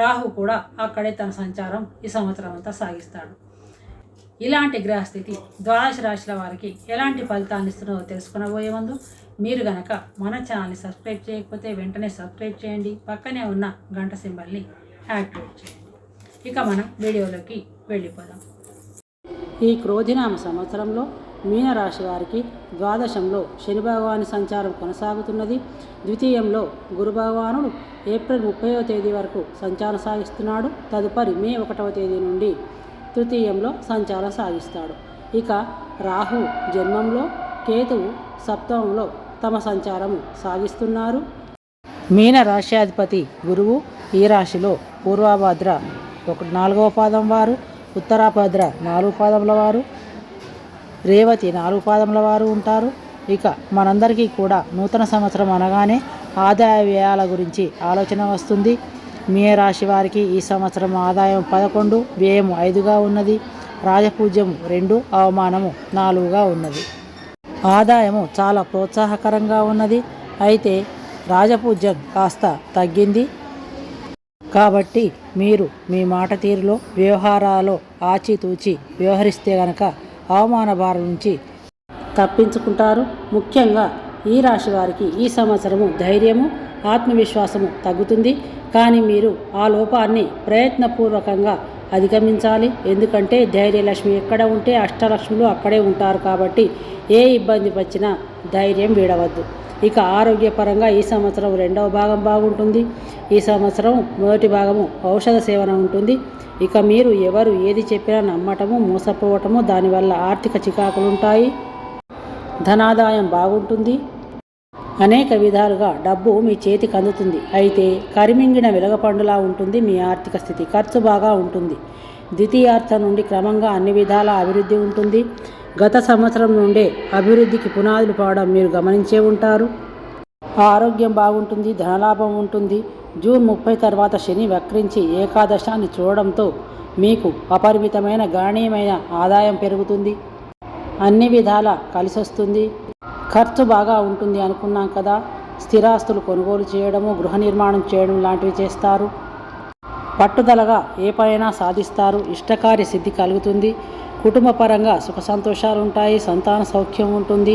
రాహు కూడా అక్కడే తన సంచారం ఈ సంవత్సరం అంతా సాగిస్తాడు. ఇలాంటి గ్రహస్థితి ద్వాదశ రాశుల వారికి ఎలాంటి ఫలితాన్ని ఇస్తున్నదో తెలుసుకునబోయే ముందు మీరు గనక మన ఛానల్ని సబ్స్క్రైబ్ చేయకపోతే వెంటనే సబ్స్క్రైబ్ చేయండి. పక్కనే ఉన్న గంట సింబల్ని యాక్టివేట్ చేయండి. ఇక మనం వీడియోలోకి వెళ్ళిపోదాం. ఈ క్రోధినామ సంవత్సరంలో మీనరాశి వారికి ద్వాదశంలో శని భగవాని సంచారం కొనసాగుతున్నది. ద్వితీయంలో గురు భగవానుడు ఏప్రిల్ ముప్పైవ తేదీ వరకు సంచారం సాగిస్తున్నాడు. తదుపరి మే ఒకటవ తేదీ నుండి తృతీయంలో సంచారం సాగిస్తాడు. ఇక రాహు జన్మంలో కేతువు సప్తమంలో తమ సంచారము సాగిస్తున్నారు. మీన రాశ్యాధిపతి గురువు ఈ రాశిలో పూర్వభద్ర ఒక నాలుగవ పాదం వారు ఉత్తరాభద్ర నాలుగు పాదముల వారు రేవతి నాలుగు పాదముల వారు ఉంటారు. ఇక మనందరికీ కూడా నూతన సంవత్సరం అనగానే ఆదాయ వ్యయాల గురించి ఆలోచన వస్తుంది. మే రాశి వారికి ఈ సంవత్సరం ఆదాయం పదకొండు వ్యయం ఐదుగా ఉన్నది. రాజపూజ్యము రెండు అవమానము నాలుగుగా ఉన్నది. ఆదాయము చాలా ప్రోత్సాహకరంగా ఉన్నది. అయితే రాజపూజ్యం కాస్త తగ్గింది. కాబట్టి మీరు మీ మాట తీరులో వ్యవహారాల్లో ఆచితూచి వ్యవహరిస్తే గనక అవమాన భారం నుంచి తప్పించుకుంటారు. ముఖ్యంగా ఈ రాశి వారికి ఈ సంవత్సరము ధైర్యము ఆత్మవిశ్వాసము తగ్గుతుంది. కానీ మీరు ఆ లోపాన్ని ప్రయత్నపూర్వకంగా అధిగమించాలి. ఎందుకంటే ధైర్యలక్ష్మి ఎక్కడ ఉంటే అష్టలక్ష్ములు అక్కడే ఉంటారు కాబట్టి ఏ ఇబ్బంది వచ్చినా ధైర్యం వీడవద్దు. ఇక ఆరోగ్యపరంగా ఈ సంవత్సరం రెండవ భాగం బాగుంటుంది. ఈ సంవత్సరం మొదటి భాగము ఔషధ సేవన ఉంటుంది. ఇక మీరు ఎవరు ఏది చెప్పినా నమ్మటము మోసపోవటము దానివల్ల ఆర్థిక చికాకులు ఉంటాయి ధనాదాయం బాగుంటుంది. అనేక విధాలుగా డబ్బు మీ చేతికి అందుతుంది. అయితే కరిమింగిన వెలగపండులా ఉంటుంది మీ ఆర్థిక స్థితి. ఖర్చు బాగా ఉంటుంది. ద్వితీయార్థం నుండి క్రమంగా అన్ని విధాల అభివృద్ధి ఉంటుంది. గత సంవత్సరం నుండే అభివృద్ధికి పునాదులు పడడం మీరు గమనించే ఉంటారు. ఆరోగ్యం బాగుంటుంది ధనలాభం ఉంటుంది. జూన్ ముప్పై తర్వాత శని వక్రించి ఏకాదశాన్ని చూడడంతో మీకు అపరిమితమైన గణనీయమైన ఆదాయం పెరుగుతుంది. అన్ని విధాల కలిసొస్తుంది. ఖర్చు బాగా ఉంటుంది అనుకున్నాం కదా. స్థిరాస్తులు కొనుగోలు చేయడము గృహ నిర్మాణం చేయడం లాంటివి చేస్తారు. పట్టుదలగా ఏ పనైనా సాధిస్తారు. ఇష్టకార్య సిద్ధి కలుగుతుంది. కుటుంబ పరంగా సుఖ సంతోషాలు ఉంటాయి సంతాన సౌఖ్యం ఉంటుంది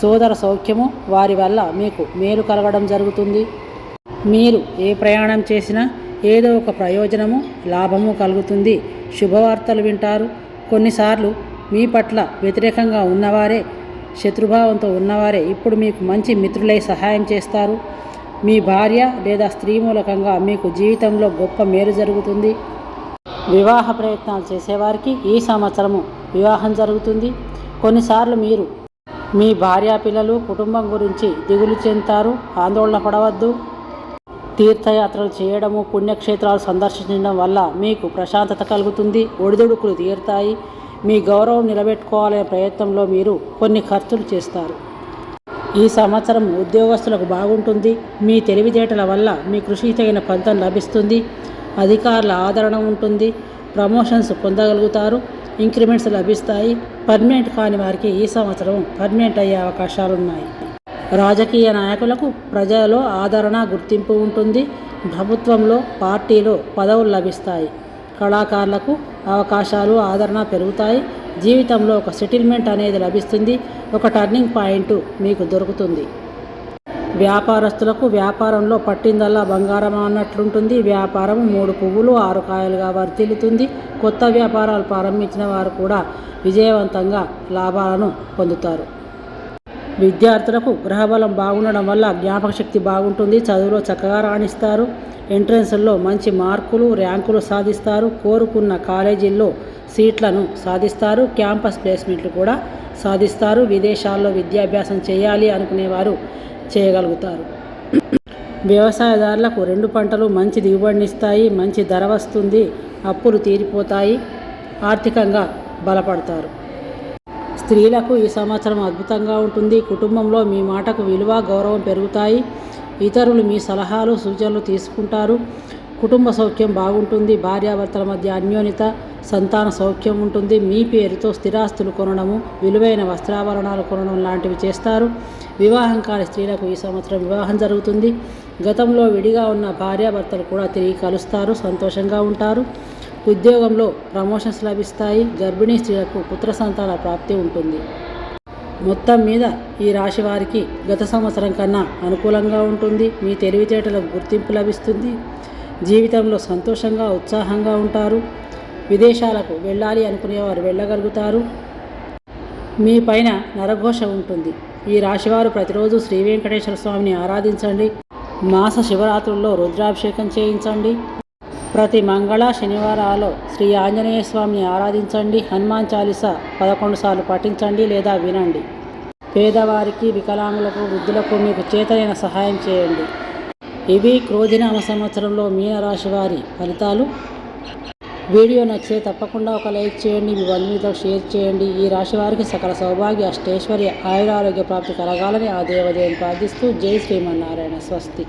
సోదర సౌఖ్యము వారి వల్ల మీకు మేలు కలగడం జరుగుతుంది. మీరు ఏ ప్రయాణం చేసినా ఏదో ఒక ప్రయోజనము లాభము కలుగుతుంది. శుభవార్తలు వింటారు. కొన్నిసార్లు మీ పట్ల వ్యతిరేకంగా ఉన్నవారే శత్రుభావంతో ఉన్నవారే ఇప్పుడు మీకు మంచి మిత్రులై సహాయం చేస్తారు. మీ భార్య లేదా స్త్రీ మూలకంగా మీకు జీవితంలో గొప్ప మేలు జరుగుతుంది. వివాహ ప్రయత్నాలు చేసేవారికి ఈ సంవత్సరము వివాహం జరుగుతుంది. కొన్నిసార్లు మీరు మీ భార్యా పిల్లలు కుటుంబం గురించి దిగులు చెందుతారు ఆందోళన పడవద్దు. తీర్థయాత్రలు చేయడము పుణ్యక్షేత్రాలు సందర్శించడం వల్ల మీకు ప్రశాంతత కలుగుతుంది ఒడిదుడుకులు తీరుతాయి. మీ గౌరవం నిలబెట్టుకోవాలనే ప్రయత్నంలో మీరు కొన్ని ఖర్చులు చేస్తారు. ఈ సంవత్సరం ఉద్యోగస్తులకు బాగుంటుంది. మీ తెలివితేటల వల్ల మీ కృషికి తగిన ఫలితం లభిస్తుంది. అధికారుల ఆదరణ ఉంటుంది. ప్రమోషన్స్ పొందగలుగుతారు. ఇంక్రిమెంట్స్ లభిస్తాయి. పర్మనెంట్ కాని వారికి ఈ సంవత్సరం పర్మనెంట్ అయ్యే అవకాశాలు ఉన్నాయి రాజకీయ నాయకులకు ప్రజలలో ఆదరణ గుర్తింపు ఉంటుంది. ప్రభుత్వంలో పార్టీలో పదవులు లభిస్తాయి. కళాకారులకు అవకాశాలు ఆదరణ పెరుగుతాయి. జీవితంలో ఒక సెటిల్మెంట్ అనేది లభిస్తుంది. ఒక టర్నింగ్ పాయింట్ మీకు దొరుకుతుంది. వ్యాపారస్తులకు వ్యాపారంలో పట్టిందల్లా బంగారం అన్నట్లుంటుంది. వ్యాపారం మూడు పువ్వులు ఆరు కాయలుగా వర్తిల్లుతుంది కొత్త వ్యాపారాలు ప్రారంభించిన వారు కూడా విజయవంతంగా లాభాలను పొందుతారు. విద్యార్థులకు గ్రహబలం బాగుండడం వల్ల జ్ఞాపక శక్తి బాగుంటుంది. చదువులో చక్కగా రాణిస్తారు. ఎంట్రన్స్లో మంచి మార్కులు ర్యాంకులు సాధిస్తారు. కోరుకున్న కాలేజీల్లో సీట్లను సాధిస్తారు. క్యాంపస్ ప్లేస్మెంట్లు కూడా సాధిస్తారు. విదేశాల్లో విద్యాభ్యాసం చేయాలి అనుకునేవారు చేయగలుగుతారు. వ్యవసాయదారులకు రెండు పంటలు మంచి దిగుబడినిస్తాయి మంచి ధర వస్తుంది అప్పులు తీరిపోతాయి ఆర్థికంగా బలపడతారు. స్త్రీలకు ఈ సంవత్సరం అద్భుతంగా ఉంటుంది. కుటుంబంలో మీ మాటకు విలువ గౌరవం పెరుగుతాయి. ఇతరులు మీ సలహాలు సూచనలు తీసుకుంటారు. కుటుంబ సౌఖ్యం బాగుంటుంది. భార్యాభర్తల మధ్య అన్యోన్యత సంతాన సౌఖ్యం ఉంటుంది. మీ పేరుతో స్థిరాస్తులు కొనడము విలువైన వస్త్రాభరణాలు కొనడం లాంటివి చేస్తారు. వివాహం కాని స్త్రీలకు ఈ సంవత్సరం వివాహం జరుగుతుంది. గతంలో విడిగా ఉన్న భార్యాభర్తలు కూడా తిరిగి కలుస్తారు సంతోషంగా ఉంటారు. ఉద్యోగంలో ప్రమోషన్స్ లభిస్తాయి గర్భిణీ స్త్రీలకు పుత్ర సంతాన ప్రాప్తి ఉంటుంది. మొత్తం మీద ఈ రాశి వారికి గత సంవత్సరం కన్నా అనుకూలంగా ఉంటుంది. మీ తెలివితేటలకు గుర్తింపు లభిస్తుంది. జీవితంలో సంతోషంగా ఉత్సాహంగా ఉంటారు. విదేశాలకు వెళ్ళాలి అనుకునేవారు వెళ్ళగలుగుతారు. మీ పైన నరఘోష ఉంటుంది. ఈ రాశివారు ప్రతిరోజు శ్రీ వెంకటేశ్వర స్వామిని ఆరాధించండి. మాస శివరాత్రుల్లో రుద్రాభిషేకం చేయించండి. ప్రతి మంగళ శనివారాల్లో శ్రీ ఆంజనేయ స్వామిని ఆరాధించండి. హనుమాన్ చాలీస పదకొండు సార్లు పఠించండి లేదా వినండి. పేదవారికి వికలాంగులకు వృద్ధులకు మీకు చేతనైన సహాయం చేయండి. ఇవి క్రోధినామ సంవత్సరంలో మీనరాశి వారి ఫలితాలు. వీడియో నచ్చితే తప్పకుండా ఒక లైక్ చేయండి మీ బంధువులతో షేర్ చేయండి. ఈ రాశి వారికి సకల సౌభాగ్య అష్టైశ్వర్య ఆయురారోగ్య ప్రాప్తి కలగాలని ఆ దేవదేవిని ప్రార్థిస్తూ జై శ్రీమన్నారాయణ. స్వస్తి.